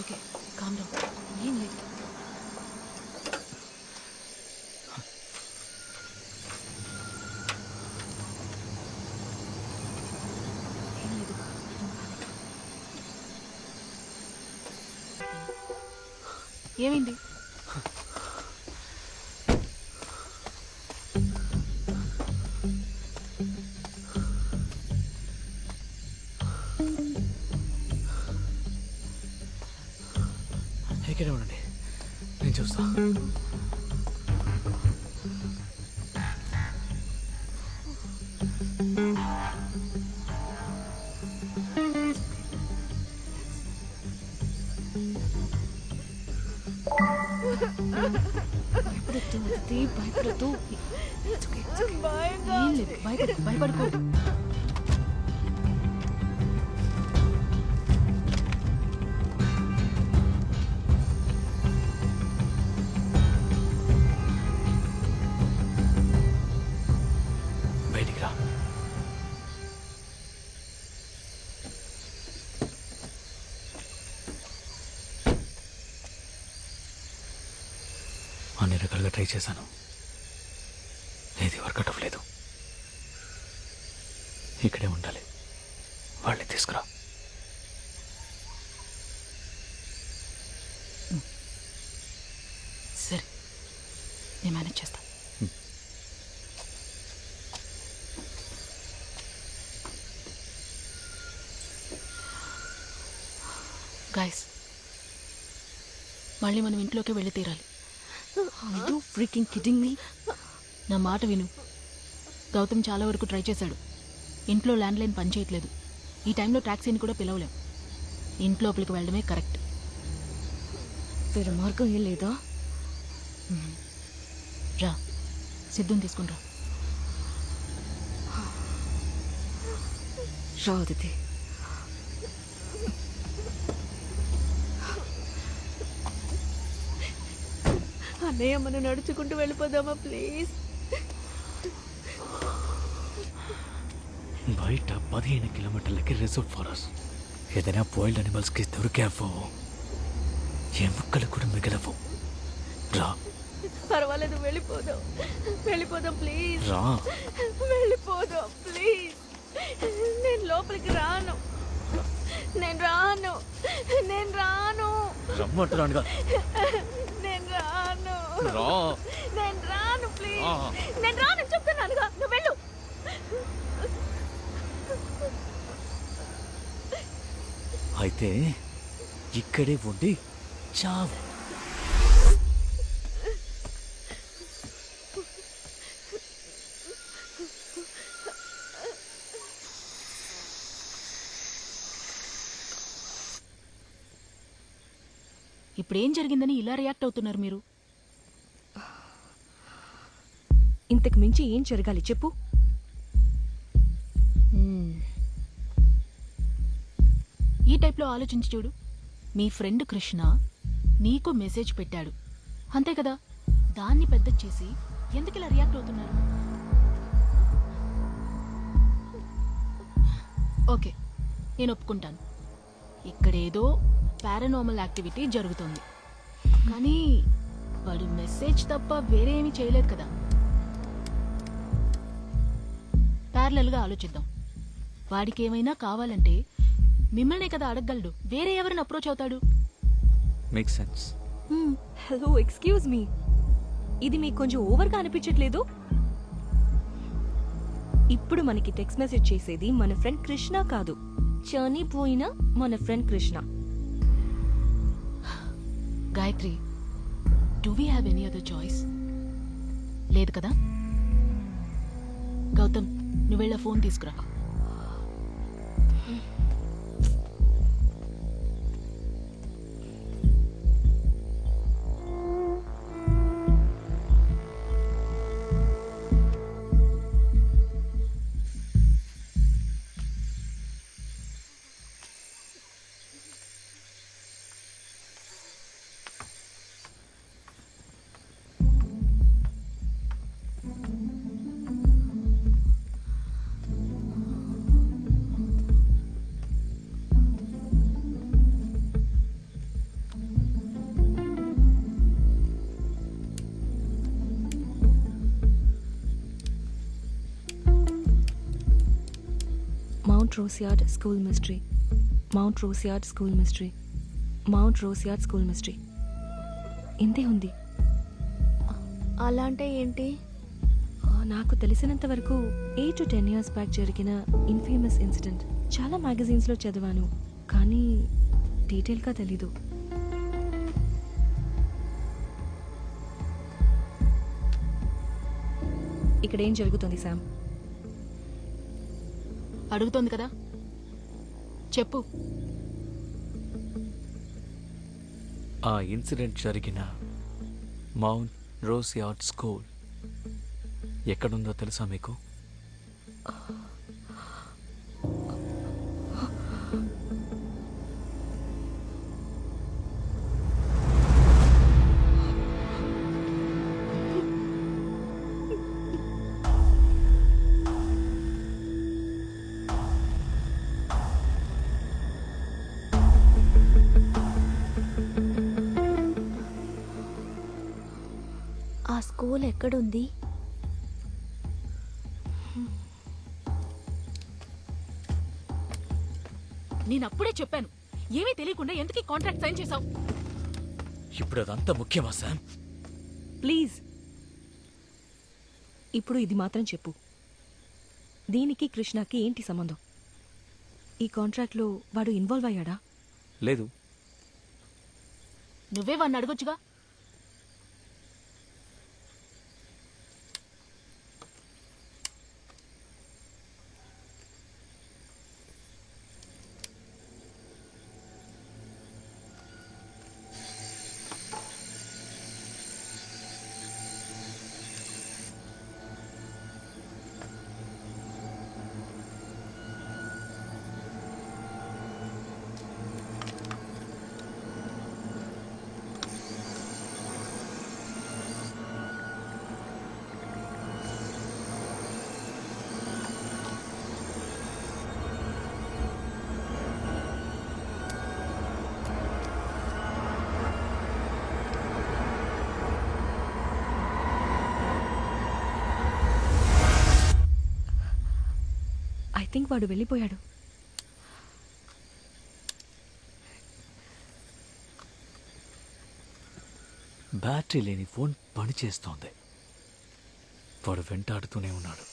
Okay calm down ఏం లేదు. ఏమైంది? చూస్తా భయపడద్దు భయపడద్దు భయపడుకో అన్ని ట్రై చేశాను. ఏది వర్కౌట్ అవ్వలేదు. ఇక్కడే ఉండాలి. వాళ్ళని తీసుకురా. సరే నేను మేనేజ్ చేస్తా. గాయస్ మళ్ళీ మనం ఇంట్లోకి వెళ్ళి తీరాలి. యూ ఫ్రీకింగ్ కిడింగ్ మీ నా మాట విను. గౌతమ్ చాలా వరకు ట్రై చేశాడు. ఇంట్లో ల్యాండ్ లైన్ పనిచేయట్లేదు ఈ టైంలో ట్యాక్సీని కూడా పిలవలేం. ఇంట్లోపలికి వెళ్ళడమే కరెక్ట్. వేరే మార్గం ఏం లేదా? రా. సిద్ధుని తీసుకుని రా. అదితే అన్నయ్య మనం నడుచుకుంటూ వెళ్ళిపోదామా ప్లీజ్? బయట పదిహేను కిలోమీటర్లకి రిజర్వ్ ఫారెస్ట్. ఏదైనా బాయిల్డ్ అనిమల్స్కి దొరికావో ఏ ముక్కలు కూడా మిగలవు. రా. పర్వాలేదు వెళ్ళిపోదాం. వెళ్ళిపోదాం ప్లీజ్. రా. వెళ్ళిపోదాం ప్లీజ్. నేను లోపలికి రాను. నేను రాను. నేను రాను. రమ్మంటున్నానుగా. నేను రాను రా నేను రాను ప్లీజ్ ఆ. నేను రాను చెప్తున్నానుగా నువ్వు వెళ్ళు. అయితే ఇక్కడే ఉండి చావు. ఇప్పుడు ఏం జరిగిందని ఇలా రియాక్ట్ అవుతున్నారు మీరు? ఇంతకు మించి ఏం జరగాలి చెప్పు. ఈ టైప్లో ఆలోచించి చూడు. మీ ఫ్రెండ్ కృష్ణ నీకు మెసేజ్ పెట్టాడు. అంతే కదా? దాన్ని పెద్ద చేసి ఎందుకు ఇలా రియాక్ట్ అవుతున్నారు? ఓకే నేను ఒప్పుకుంటాను. ఇక్కడేదో పారానార్మల్ యాక్టివిటీ జరుగుతుంది. కానీ వాడు మెసేజ్ తప్ప వేరేమీ చేయలేదు కదా. ప్యారలల్గా ఆలోచిద్దాం. వాడికి ఏమైనా కావాలంటే మిమ్మల్నే కదా అడగగలడు. వేరే ఎవరిని అప్రోచ్ అవుతాడు? Make sense hmm, hello excuse me ఇది మీకు కొంచెం ఓవర్గా అనిపించట్లేదు? ఇప్పుడు మనకి టెక్స్ట్ మెసేజ్ చేసేది మన ఫ్రెండ్ కృష్ణ కాదు. చనిపోయిన మన friend Krishna Gayatri do we have any other choice లేదు కదా? గౌతమ్ నువ్వెళ్ళ ఫోన్ తీసుకురా. Mount Roseyard school mystery Mount Roseyard school mystery Mount Roseyard school mystery ఇంతే ఉంది. అలా అంటే ఏంటి నాకు తెలిసినంత వరకు eight to ten years back జరిగిన ఇన్ఫేమస్ ఇన్సిడెంట్ చాలా మ్యాగజైన్స్లో చదివాను కానీ డీటెయిల్గా తెలీదు. ఇక్కడ ఏం జరుగుతుంది శామ్ అడుగుతోంది కదా. చెప్పు. ఆ ఇన్సిడెంట్ జరిగిన మౌంట్ రోసియార్డ్ స్కూల్ ఎక్కడుందో తెలుసా మీకు? స్కూల్ ఎక్కడుంది? నేను అప్పుడే చెప్పాను. ఏమీ తెలియకుండా ఎందుకు ఈ కాంట్రాక్ట్ సైన్ చేశావు? ఇప్పుడు అదంతా ముఖ్యమా శామ్ ప్లీజ్ ఇప్పుడు ఇది మాత్రం చెప్పు. దీనికి కృష్ణకి ఏంటి సంబంధం? ఈ కాంట్రాక్ట్లో వాడు ఇన్వాల్వ్ అయ్యాడా? లేదు. నువ్వే వాడిని అడగొచ్చుగా. థింక్ వాడు వెళ్ళిపోయాడు. బ్యాటరీ లేని ఫోన్ పనిచేస్తోంది వాడు వెంటాడుతూనే ఉన్నాడు.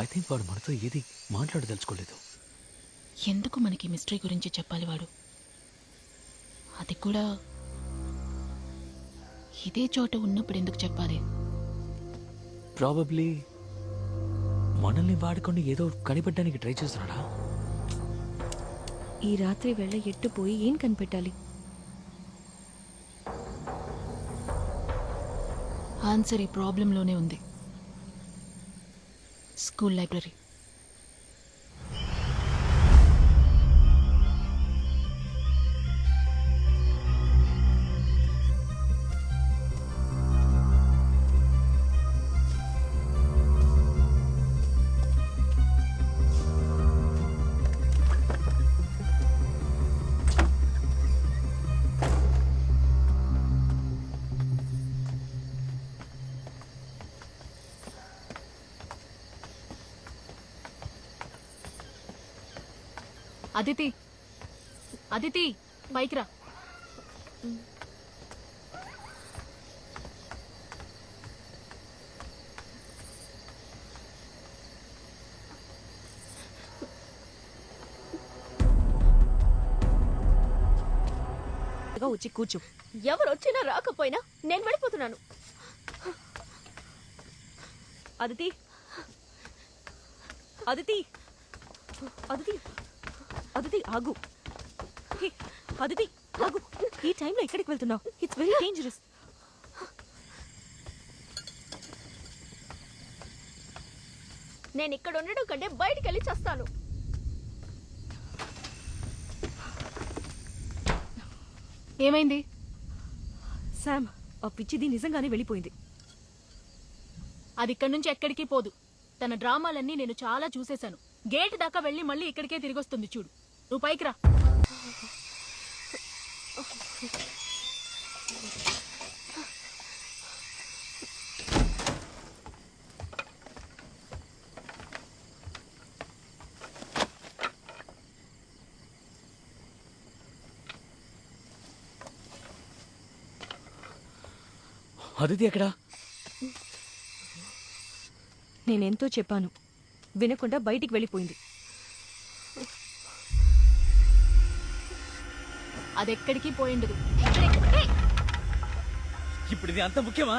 ఐ థింక్ వాడు మనతో ఏది మాట్లాడదలుచుకోలేదు. ఎందుకు మనకి మిస్టరీ గురించి చెప్పాలి వాడు? అది కూడా ఇదే చోట ఉన్నప్పుడు ఎందుకు చెప్పాలి? ప్రాబబ్లీ మనల్ని వాడుకొని ఏదో కనిపెట్టడానికి ట్రై చేస్తున్నాడా? ఈ రాత్రి వేళ ఎట్టుపోయి ఏం కనిపెట్టాలి? ఆన్సర్ ఈ ప్రాబ్లంలోనే ఉంది. School library Aditi. అదితి పైకి రా. వచ్చి కూర్చో. ఎవరు వచ్చినా రాకపోయినా నేను వెళ్ళిపోతున్నాను. అదితి. అదితి. అదితి. అదితి ఆగు. అదితి ఆగు. ఈ టైంలో ఎక్కడికి వెళ్తున్నావు? ఇట్స్ వెరీ డేంజరస్ నేను ఇక్కడ ఉండడం కంటే బయటికి వెళ్ళి చేస్తాను. ఏమైంది? శామ్ ఆ పిచ్చిది నిజంగానే వెళ్ళిపోయింది. అది ఇక్కడి నుంచి ఎక్కడికి పోదు. తన డ్రామాలన్నీ నేను చాలా చూసేశాను. గేట్ దాకా వెళ్ళి మళ్ళీ ఇక్కడికే తిరిగి వస్తుంది చూడు. నువ్వు పైకి రా. అదితి ఎక్కడా? నేనెంతో చెప్పాను. వినకుండా బయటికి వెళ్ళిపోయింది. అది ఎక్కడికి పోయిండదు ఇప్పుడు ఇది అంత ముఖ్యమా?